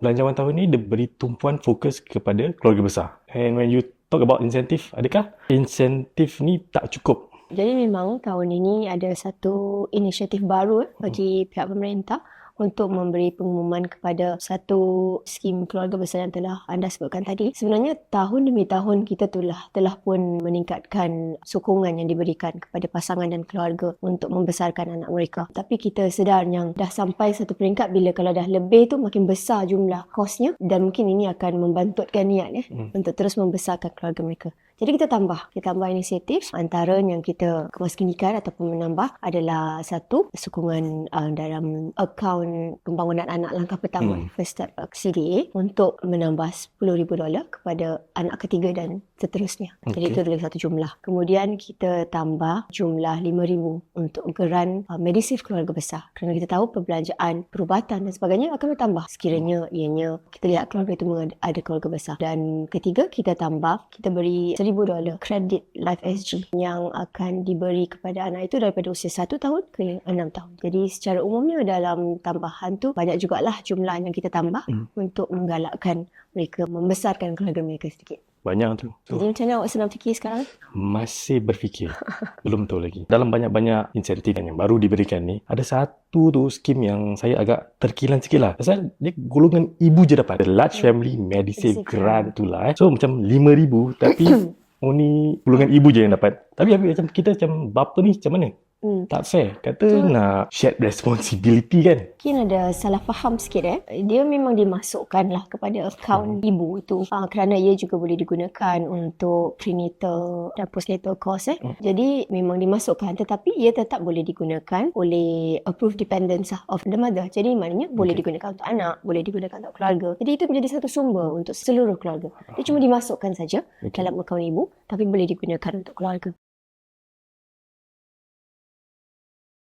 belanjawan tahun ni dia beri tumpuan fokus kepada keluarga besar. And when you talk about insentif, adakah insentif ni tak cukup? Jadi memang tahun ini ada satu inisiatif baru bagi pihak pemerintah untuk memberi pengumuman kepada satu skim keluarga besar yang telah anda sebutkan tadi. Sebenarnya tahun demi tahun kita telah telah pun meningkatkan sokongan yang diberikan kepada pasangan dan keluarga untuk membesarkan anak mereka. Tapi kita sedar yang dah sampai satu peringkat bila kalau dah lebih tu makin besar jumlah kosnya dan mungkin ini akan membantutkan niat ya hmm. untuk terus membesarkan keluarga mereka. Jadi kita tambah, kita tambah inisiatif antara yang kita kemaskinkan ataupun menambah adalah satu sokongan uh, dalam akaun pembangunan anak langkah pertama hmm. First Step CDA untuk menambah RM10,000 kepada anak ketiga dan seterusnya. Okay. Jadi itu adalah satu jumlah. Kemudian kita tambah jumlah RM5,000 untuk geran uh, medisif keluarga besar. Kerana kita tahu perbelanjaan, perubatan dan sebagainya akan bertambah sekiranya ianya kita lihat keluarga itu ada keluarga besar. Dan ketiga kita tambah, kita beri $1,000 kredit Life SG yang akan diberi kepada anak itu daripada usia 1 tahun ke 6 tahun. Jadi secara umumnya dalam tambahan tu banyak jugalah jumlah yang kita tambah hmm. untuk menggalakkan mereka membesarkan keluarga mereka sedikit. Banyak tu. So, Jadi macam mana awak sedang fikir sekarang? Masih berfikir. Belum tahu lagi. Dalam banyak-banyak insentif yang baru diberikan ni, ada satu tu skim yang saya agak terkilan sikit lah. Pasal dia golongan ibu je dapat. The Large Family Medisave Grant tu lah. Eh. So macam RM5,000 tapi only golongan ibu je yang dapat. Tapi macam kita macam bapa ni macam mana? Hmm. Tak fair. Kata Betul. nak shared responsibility kan. Mungkin ada salah faham sikit eh. Dia memang dimasukkan lah kepada akaun hmm. ibu itu. Uh, kerana ia juga boleh digunakan untuk prenatal dan postnatal cost eh. Hmm. Jadi memang dimasukkan. Tetapi ia tetap boleh digunakan oleh approved dependents lah of the mother. Jadi maknanya okay. boleh digunakan untuk anak, boleh digunakan untuk keluarga. Jadi itu menjadi satu sumber untuk seluruh keluarga. Dia cuma dimasukkan saja okay. dalam akaun ibu tapi boleh digunakan untuk keluarga.